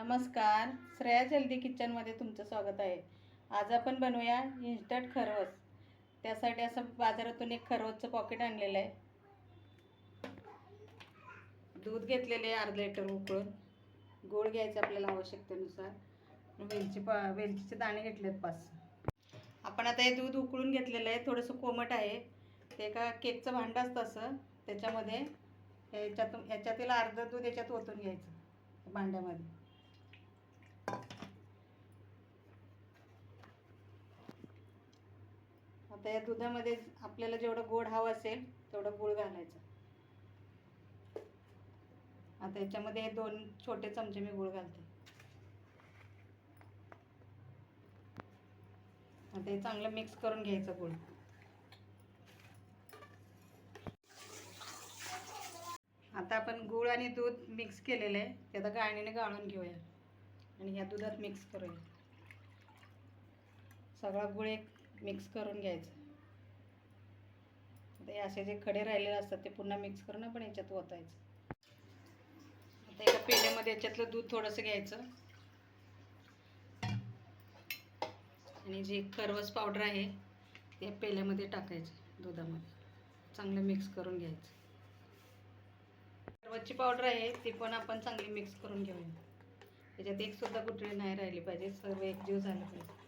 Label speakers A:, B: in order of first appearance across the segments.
A: नमस्कार. श्रेया जल्दी किचनमध्ये तुमचं स्वागत आहे. आज आपण बनवूया इन्स्टंट खरवस. त्यासाठी असं बाजारातून एक खरवसचं पॉकेट आणलेलं आहे. दूध घेतलेले आहे अर्धा लिटर उकळून. गोळ घ्यायचं आपल्याला आवश्यकतेनुसार. वेलची पा वेलचीचे दाणे घेतलेत पाच. आपण आता हे दूध उकळून घेतलेलं आहे. थोडंसं कोमट आहे. ते एका केकचं भांडं असतं असं. त्याच्यामध्ये ह्याच्यातून ह्याच्यातील अर्धं दूध याच्यात ओतून घ्यायचं. भांड्यामध्ये. आता या दुधामध्ये आपल्याला जेवढं गोड हवं असेल तेवढं गुळ घालायचं. आता याच्यामध्ये हे दोन छोटे चमचे मी गुळ घालते. आता हे चांगलं मिक्स करून घ्यायचं गुळ. आता आपण गूळ आणि दूध मिक्स केलेलं आहे ते आता गाळणीने गाळून घेऊया. आणि ह्या दुधात मिक्स करूया. सगळा गुळ एक मिक्स करून घ्यायचं. आता हे असे जे खडे राहिलेले असतात ते पुन्हा मिक्स करून आपण याच्यात ओतायचं. आता एका पेल्यामध्ये याच्यातलं दूध थोडंसं घ्यायचं. आणि जे खरवस पावडर आहे ते पेल्यामध्ये टाकायचं दुधामध्ये. चांगलं मिक्स करून घ्यायचं. खरवसची पावडर आहे ती पण आपण चांगली मिक्स करून घेऊया. त्याच्यात एक सुद्धा गुठळी नाही राहिली पाहिजे सर्व एकजीव झालं पाहिजे.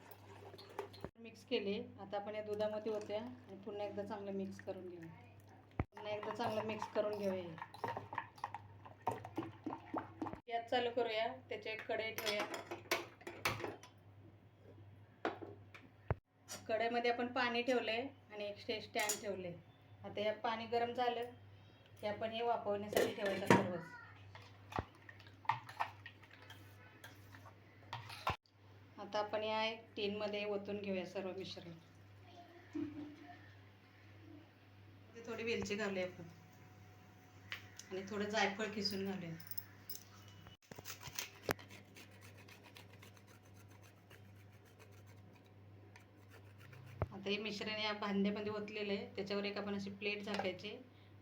A: मिक्स केले. आता आपण या दुधामध्ये होत्या आणि पुन्हा एकदा चांगलं मिक्स करून घेऊया. पुन्हा एकदा चांगलं मिक्स करून घेऊया. गॅस चालू करूया. त्याचे एक कढई ठेवूया. कढईमध्ये आपण पाणी ठेवलंय आणि एक स्टे स्टँड ठेवले आता या पाणी गरम झालं हे आपण हे वापरण्यासाठी ठेवायचं सर्वच आता आपण या एक टीनमध्ये ओतून घेऊया सर्व मिश्रण. थोडी वेलची घालूया आपण. आणि थोडं जायफळ किसून घालूया. आता हे मिश्रण या भांड्यामध्ये ओतलेलं आहे. त्याच्यावर एक आपण अशी प्लेट झाकायची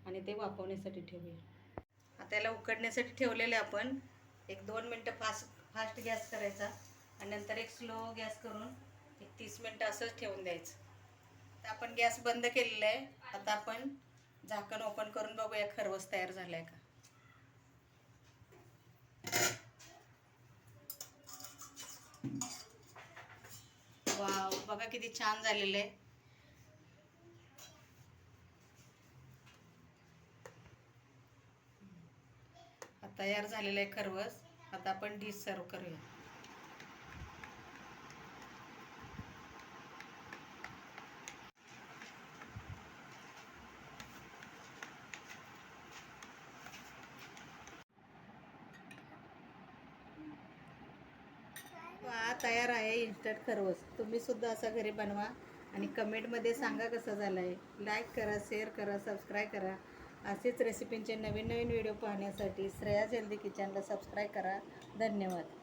A: आणि ते वापरण्यासाठी ठेवूया. आता याला उकडण्यासाठी ठेवलेलं आहे आपण. एक दोन मिनटं फास्ट फास्ट गॅस करायचा. आणि नंतर एक स्लो गॅस करून एक तीस मिनटं असंच ठेवून द्यायचं. तर आपण गॅस बंद केलेला आहे. आता आपण झाकण ओपन करून बघूया खरवस तयार झाला आहे का. वाव बघा किती छान झालेलं आहे. तयार झालेलं आहे खरवस. आता आपण डिश सर्व करूया. तयार आहे इन्स्टंट खरवस. तुम्हीसुद्धा असा असं घरी बनवा आणि कमेंटमध्ये सांगा कसं झालं आहे लाईक करा शेअर करा सबस्क्राईब करा. असेच रेसिपींचे नवीन नवीन व्हिडिओ पाहण्यासाठी श्रेया जल्दी किचनला सबस्क्राईब करा. धन्यवाद.